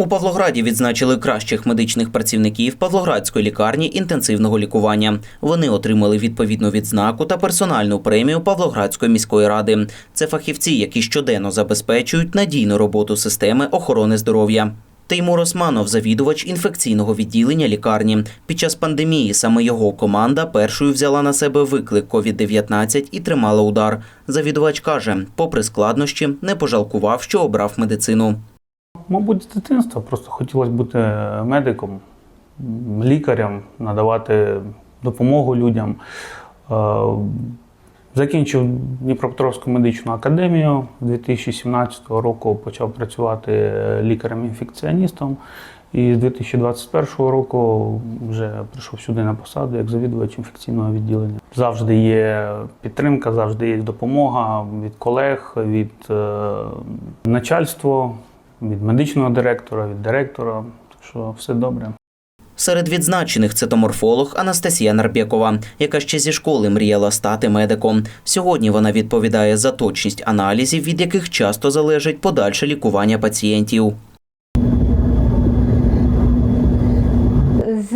У Павлограді відзначили кращих медичних працівників Павлоградської лікарні інтенсивного лікування. Вони отримали відповідну відзнаку та персональну премію Павлоградської міської ради. Це фахівці, які щоденно забезпечують надійну роботу системи охорони здоров'я. Теймур Османов, завідувач інфекційного відділення лікарні. Під час пандемії саме його команда першою взяла на себе виклик COVID-19 і тримала удар. Завідувач каже, попри складнощі, не пожалкував, що обрав медицину. Мабуть, з дитинства просто хотілося бути медиком, лікарем, надавати допомогу людям. Е, Закінчив Дніпропетровську медичну академію. З 2017 року почав працювати лікарем-інфекціоністом. І з 2021 року вже прийшов сюди на посаду як завідувач інфекційного відділення. Завжди є підтримка, завжди є допомога від колег, від е, начальства, від медичного директора, від директора. Так що все добре. Серед відзначених цитоморфолог Анастасія Нарбєкова, яка ще зі школи мріяла стати медиком. Сьогодні вона відповідає за точність аналізів, від яких часто залежить подальше лікування пацієнтів.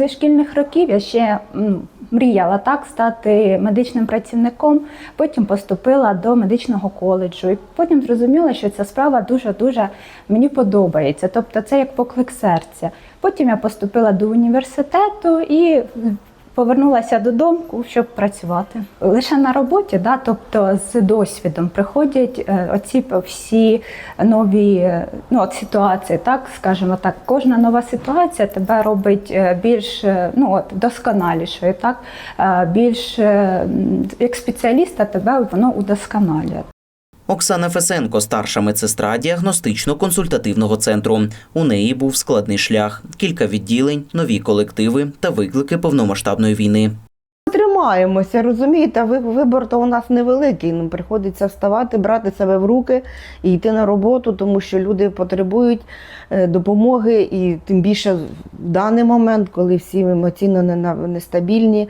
З шкільних років я ще мріяла так стати медичним працівником. Потім поступила до медичного коледжу, і потім зрозуміла, що ця справа дуже дуже мені подобається. Тобто, це як поклик серця. Потім я поступила до університету і повернулася додому, щоб працювати. Лише на роботі, да, тобто з досвідом приходять е, оці всі нові ну, от ситуації, так скажімо так. Кожна нова ситуація тебе робить е, більш е, ну, от, досконалішою, так? Більш як спеціаліста тебе воно удосконалює. Оксана Фесенко, старша медсестра діагностично-консультативного центру. У неї був складний шлях, кілька відділень, нові колективи та виклики повномасштабної війни. Тримаємося, розумієте, ви- вибор то у нас невеликий. Нам приходиться вставати, брати себе в руки і йти на роботу, тому що люди потребують е, допомоги, і тим більше в даний момент, коли всі емоційно нестабільні.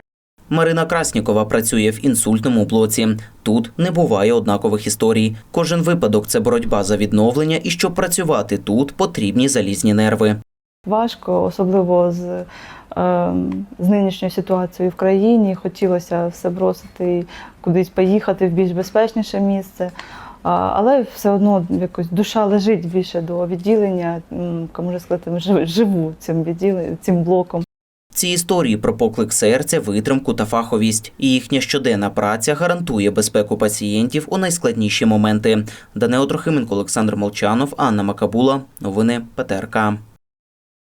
Марина Краснікова працює в інсультному блоці. Тут не буває однакових історій. Кожен випадок це боротьба за відновлення, і щоб працювати тут, потрібні залізні нерви. Важко, особливо з, е, з нинішньою ситуацією в країні. Хотілося все бросити і кудись поїхати в більш безпечніше місце. Але все одно якось душа лежить більше до відділення, м, можна сказати, жи- живу цим відділенням, цим блоком. Ці історії про поклик серця, витримку та фаховість. І їхня щоденна праця гарантує безпеку пацієнтів у найскладніші моменти. Данео Трохименко, Олександр Молчанов, Анна Макабула. Новини ПТРК.